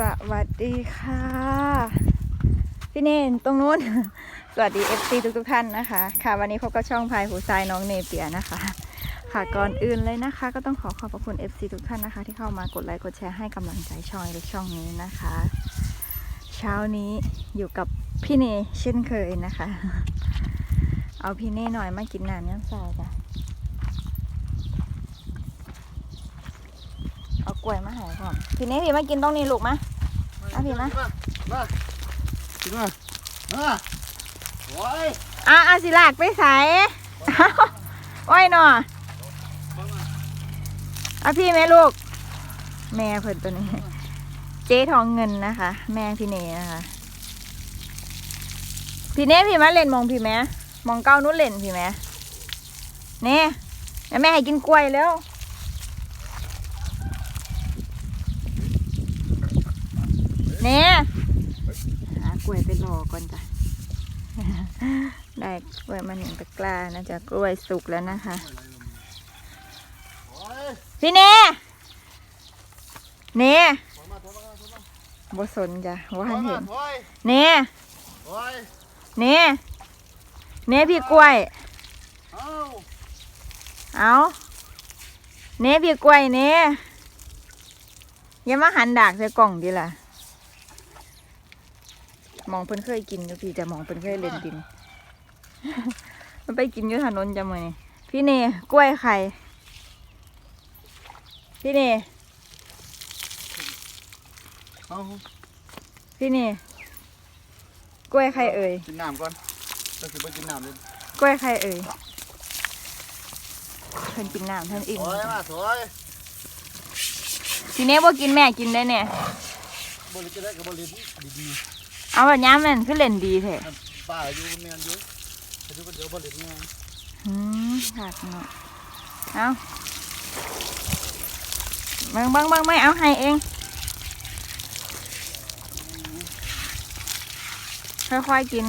สวัสดีค่ะ พี่เนนตรงนู้น สวัสดี FC ทุกทุกๆท่านนะคะ ค่ะ วันนี้พบกับช่องพายหูทรายน้องเนเปียนะคะ ค่ะก่อนอื่นเลยนะคะ ก็ต้องขอขอบพระคุณ FC ทุกท่านนะคะ ที่เข้ามากดไลค์กดแชร์ให้กำลังใจช่องเล็กช่องนี้นะคะ เช้านี้อยู่กับพี่เนเช่นเคยนะคะ เอาพี่เน่หน่อยมากินน้ำย่ำซายจ้ะเอา กล้วยมาใหายก่อนพี่เน่พี่มากินตรงนี้ลูกมะเอาพี่มามากินมามาโอ้ยอะอาสิลากไปใส่โอ้ยหนอเอาพี่แม่ลูก แม่เพิ่นตัวนี้ เจ๊ทองเงินนะคะ แม่พี่เนนะคะพี่เน่พี่มาเล่นมองพี่แม่มองเก้านู้นเล่นพี่แม่เน่แล้วแม่ให้กินกล้วยแล้ว เน่หากล้วยไปรอก่อนจ้ะได้กล้วยมาหนึ่งตะกร้านะจ๊ะกล้วยสุกแล้วนะคะโอ้ยพี่เน่เน่ถอยมาถอยมาถอยมาบ่สนจ้ะว่าถหัอนยมาเห็นถอยเน่ถอยเน่เน่พี่กล้วยเอ้าเอาเน่พี่กล้วยเน่อย่ามาหันดากใส่กล่องดิล่ะห มองเพิ่นเคยกินอยู่พี่แต่หมองเพิ่นเคยเล่นดิน มันไปกินอยู่ถนนจ้ะมื้อนี้พี่เน่กล้วยไข่ พี่เน่เอาพี่เน่กล้วยไข่เอ่ยกินน้ำก่อนก็คือไปกินน้ำเลยกล้วยไข่เอ่ยเพิ่นกินน้ำเพิ่นอิ่มถอยมาถอยพี่เน่บ่กินแม่กินได้เนี่ยบริจาคกับบริดี เอาแบบย้ำมันคือเล่นดีแท้ๆน้ำป้าอยู่แมนอยู่ไปดูกันเดี๋ยวบริจาคอืมขาดเนาะเอาเบิ่งเบิ่งเบิ่งไม่เอาให้เอง ค่อยๆกิน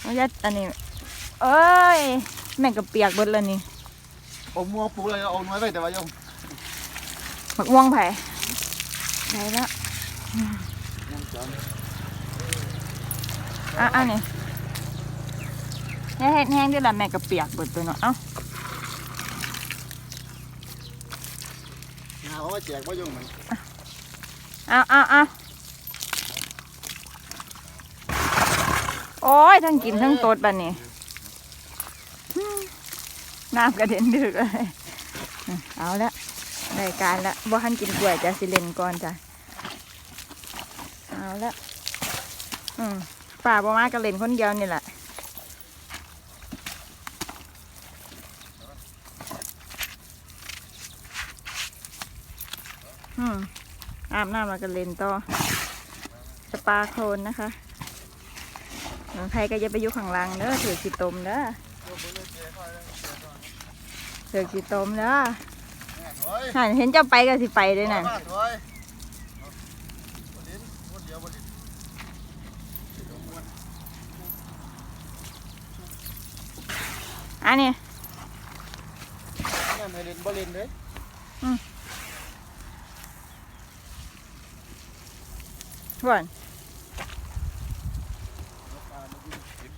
เอายัดอันนี้ เอ้ย แม่งกับเปียกเบิดแล้วนี่เอามัวปลูกเลยเอาน้อยไปแต่ว่าโยมหมักม่วงไผ่ได้แล้ว ยังจ อะอันนี้แห้งแห้งๆด้วยละแม่กับเปียกเบิดตัวเนาะเอ้างาเอาไว้แจกว่าโยมมันเอาเอาเอาโอ้ย ทั้งกินทั้งตดบัดนี้น้ำกระเด็นดึกเลยเอาละได้การละบ่ทันกินกล้วยจะสิเลนก่อนจ้ะเอาละอืม ป่าบ่มาก็เล่นคนเดียวนี่แหละอืมอาบน้ำแล้วก็เล่นต่อสปาโคลนนะคะเมืองไทยก็อย่าไปอยู่ข้างล่างเด้อถือขีตมเด้อถือขีตมเด้อถอยหันเห็นเจ้าไปก็สิไปเลยน่ะ มาถอยบริจคนเดียวบริจ อันนี้นั่นให้เล่นบริจเลยก่อน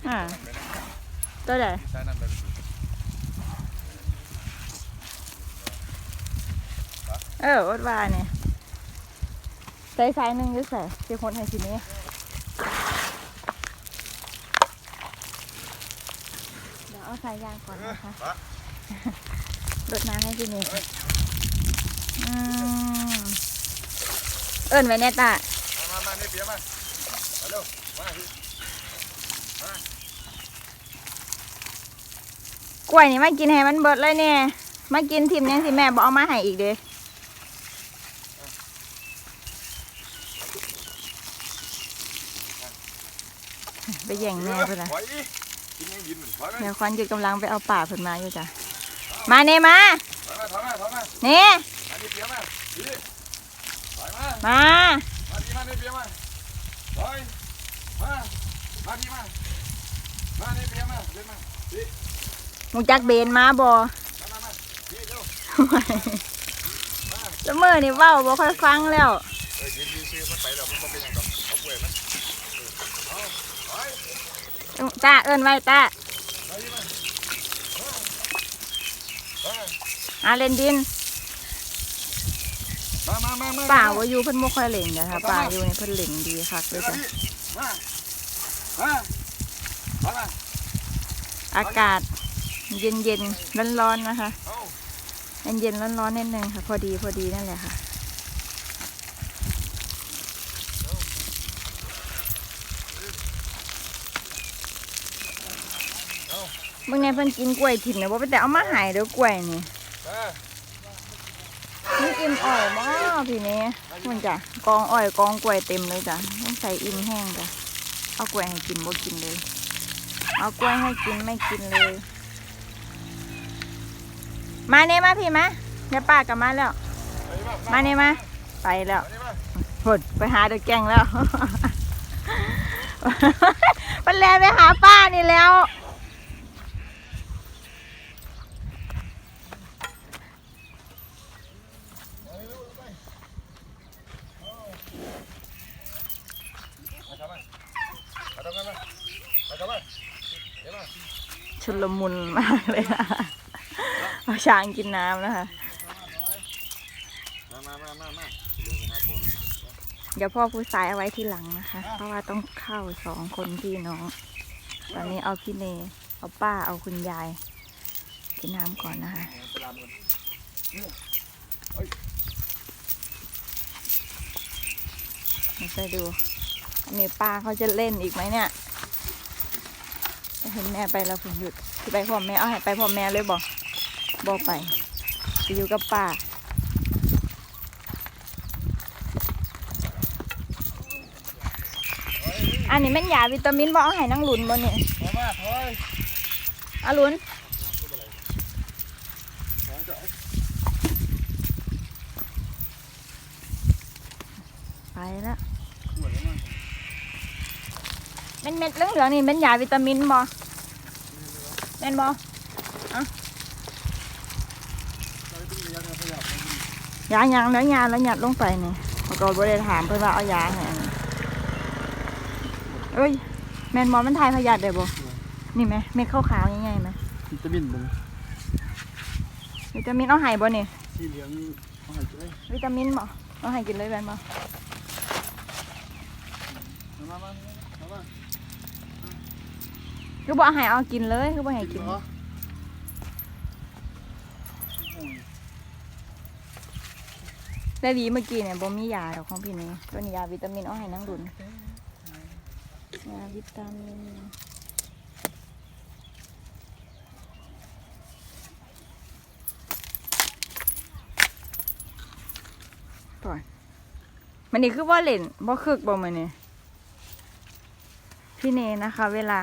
อ่าตัวไหนเออวัดวาเนี่ยใส่สายหนึ่งอยุ่ใส่ที่คนให้ทีนี้ เดี๋ยวเอาสายยางก่อนนะคะรดน้ำให้ทีนี้อืมเอิ้นไว้แน่ตามามาเนี่ยเปียมามาเร็วมาพี่กล้วยนี่มากินให้มันเบิดเลยเนี่ยมากินทิมยังสิแม่บอกเอามาให้อีกเด้ไปแย่งแม่เพิ่นละ ถอยดิกินยังยินถอยไหมเดี๋ยวควันหยุดกำลังไปเอาป่าเพิ่นมาอยู่จ้ะ มาเน่มาถอยมาถอยมาถอยมาเน่มาเนี่ยเปียมาพี่ถอยมามามาดีมาเนี่ยเปียมาถอยมามาดีมามาเนี่ยเปียมาเดินมาพี่หมูจักเบนมาบ่มามามาพี่เร็วแล้วมื่อนี่เว้าบ่ค่อยฟังแล้ว เออ ตาเอิ้นไว้ตามาดีมามาอาเล่นดินมามามามาป่าว่าอยู่เพิ่นบ่ค่อยเล่นจ้ะค่ะป่าอยู่นี่เพิ่นเล่นดีคักเลยจ้ะมามามามาอากาศเย็นเย็นร้อนร้อนๆนะคะเอาเย็นเย็นร้อนร้อนๆนิดนึงค่ะ พอดีพอดีนั่นแหละค่ะ มื่อไงเพิ่นกินกล้วยถิ่นเนี่ยว่าแต่เอามาหายเด้อกล้วยนี่เออมันอิ่มอ่อยมากพี่นี้มันจ้ะกองอ้อยกองกล้วยเต็มเลยจ้ะต้องใส่อิ่มแห้งจ้ะเอากล้วยให้กินบ่กินเลย เอากล้วยให้กินไม่กินเลย มาเนี่ยมาพี่มาเดี๋ยวป้ากลับมาแล้ว มาเนี่ยมาไปแล้วหดไปหาเด็กแกงแล้วมันแลนไปหาป้านี่แล้ว มาทำไมมาทำไมมามาทำไมเดี๋ยวมา ชุล มุนมากเลยนะเอาช้างกินน้ำนะคะ มามามามามาเรื่องของคนเดี๋ยวพ่อผู้ชายเอาไว้ที่หลังนะคะ เพราะว่าต้องเข้าสองคนพี่น้อง ตอนนี้เอาพี่เนเอาป้าเอาคุณยายกินน้ำก่อนนะคะตลาดมันมาไปดูอันนี้ป้าเขาจะเล่นอีกไหมเนี่ย เห็นแม่ไปแล้วผมหยุดไปพร้อมแม่เอาให้ไปพร้อมแม่เลยบอกบอกไปไปอยู่กับป้าอันนี้แม่นยาวิตามินบอกเอาให้นั่งหลุนบ่เนี่อาหลุนไปแล้วเม็ดเม็ดเหลืองๆนี่เป็นยาวิตามินบ่แม่นบ่เราต้องมียาขยับยาหยังแล้วยาแล้วหยัดลงไปนี่เขาก็บ่ได้ถามเพิ่นว่าเอายาให้อันนี้เอ้ยแม่นบ่มันทายพยาธิได้บ่นี่ไหมเม็ดขาวๆใหญ่ๆไหมวิตามินบ่วิตามินเอาให้บ่นี่สีเหลืองเอาให้ช่วยวิตามินบ่เอาให้กินเลยแม่นบ่มามามามา คือบ่เอาให้เอากินเลยคือบ่ให้กินเหรอแต่หวีเมื่อกี้เนี่ยบ่มียาดอกของพี่นี่ตัวนี้ยาวิตามินเอาให้นางดุนยาวิตามินมันนี่คือว่าเล่นบ่คึกบ่มันนี่พี่เนนะคะ เวลา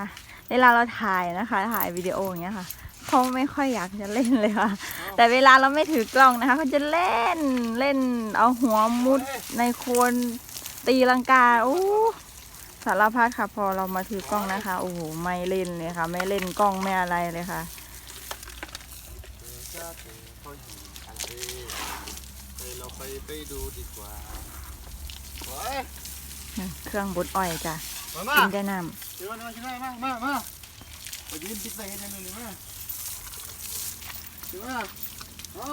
เวลาเราถ่ายนะคะ ถ่ายวิดีโออย่างเงี้ยค่ะเขาไม่ค่อยอยากจะเล่นเลยค่ะ แต่เวลาเราไม่ถือกล้องนะคะเขาจะเล่นเล่นเอาหัวมุดในโคลนตีลังกาอู้สารพัดค่ะ พอเรามาถือกล้องนะคะโอ้โหไม่เล่นเลยค่ะ ไม่เล่นกล้องไม่อะไรเลยค่ะเราไปไปดูดีกว่าไปเครื่องบดอ้อยจ้ะ มามากินแต่น้เดี๋ยวมาชิมมามามาไปยืนปิดใส่กันยังไงมาเดี๋ยวมาเอา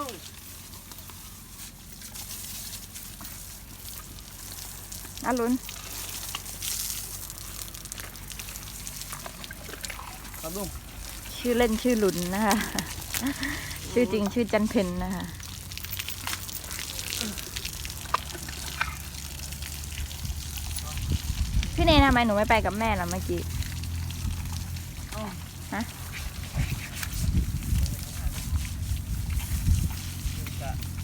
ำน่าลุ้นทำลุงชื่อเล่นชื่อหลุนนะคะ ชื่อจริงชื่อจันเพนนะคะ พี่เนยทำไมหนูไม่ไปกับแม่ล่ะเมื่อกี้ฮะ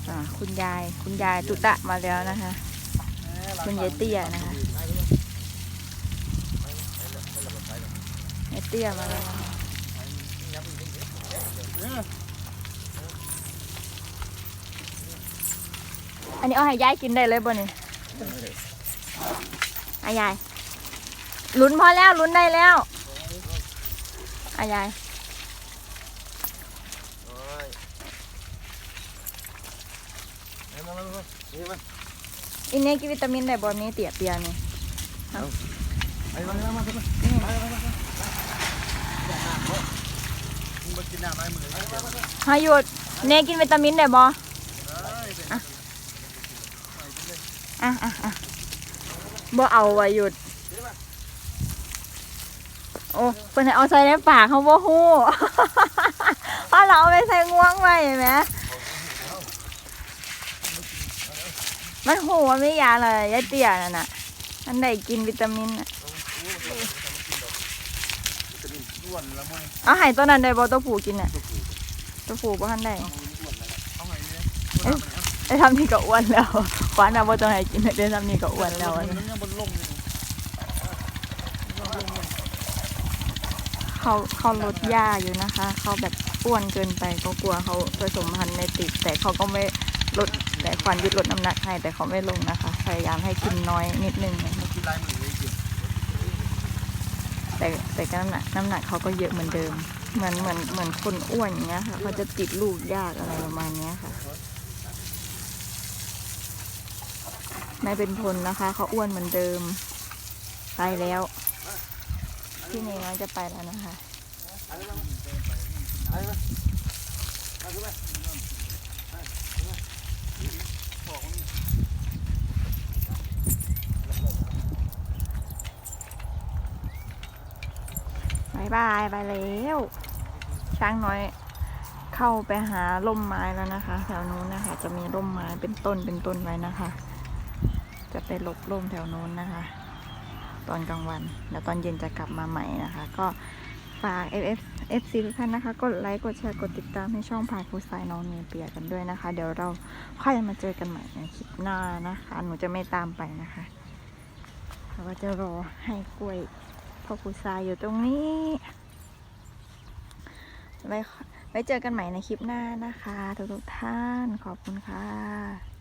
อ่าคุณยายคุณยายตุตะมาแล้วนะคะ คุณยายเตี้ยนะคะยายเตี้ยมาแล้วนะคะอันนี้เอาให้ยายกินได้เลยบ่เนี่ยอายาย ลุ้นพอแล้วลุ้นได้แล้วอายายมามามานี่มาอินเนกินวิตามินได้บ่นี้เตียเปียนี่ไปมามามามามึงมากินเลยหยุดเนกินวิตามินได้บ่อะอะอะบ่เอาไว้หยุด โอ้เพิ่นให้เอาใส่ในปากเขาบ่ฮู้เพราะเราเอาไปใส่ง่วงไว้เห็นไหมมันหูว่าไม่ยาเลยยายเตี้ยนั่นน่ะอันใดกินวิตามินน่ะอ้วนแล้วมึงเอาให้ตัวนั้นได้บ่ตัวผูกินน่ะตัวผูบ่ทันได้ไงเนี่ยไอ้ทำนี่ก็อ้วนแล้วขวานน่ะบ่ต้องให้กินได้ทำนี่ก็อ้วนแล้วอะมันยังบนลงเลย เขาเขาลดยาอยู่นะคะ เขาแบบอ้วนเกินไปก็กลัวเขาผสมพันธุ์ในติด แต่เขาก็ไม่ลดแต่ควันยุดลดน้ำหนักให้แต่เขาไม่ลงนะคะ พยายามให้กินน้อยนิดนึงมันกินลายมือเลยกินแต่แต่ก็น้ำหนักน้ำหนักเขาก็เยอะเหมือนเดิม เหมือนเหมือนเหมือนคนอ้วนอย่างเงี้ยค่ะเขาจะติดลูกยากอะไรประมาณเนี้ยค่ะไม่เป็นทนนะคะ เขาอ้วนเหมือนเดิม ไปแล้ว พี่เนยน้อยจะไปแล้วนะคะบายบายไปแล้วช้างน้อยเข้าไปหาร่มไม้แล้วนะคะแถวนู้นนะคะ จะมีร่มไม้เป็นต้นเป็นต้นไว้นะคะ จะไปหลบร่มแถวนู้นนะคะ ตอนกลางวัน แล้วตอนเย็นจะกลับมาใหม่นะคะ ก็ฝาก F F F C ทุกท่านนะคะ กดไลค์ กดแชร์ กดติดตามให้ช่องพายผู้สายน้องเนเปียกันด้วยนะคะ เดี๋ยวเราค่อยมาเจอกันใหม่ในคลิปหน้านะคะ หนูจะไม่ตามไปนะคะเราก็จะรอให้กล้วยพ่อครูทรายอยู่ตรงนี้ไว้ไว้เจอกันใหม่ในคลิปหน้านะคะ ทุกๆท่านขอบคุณค่ะ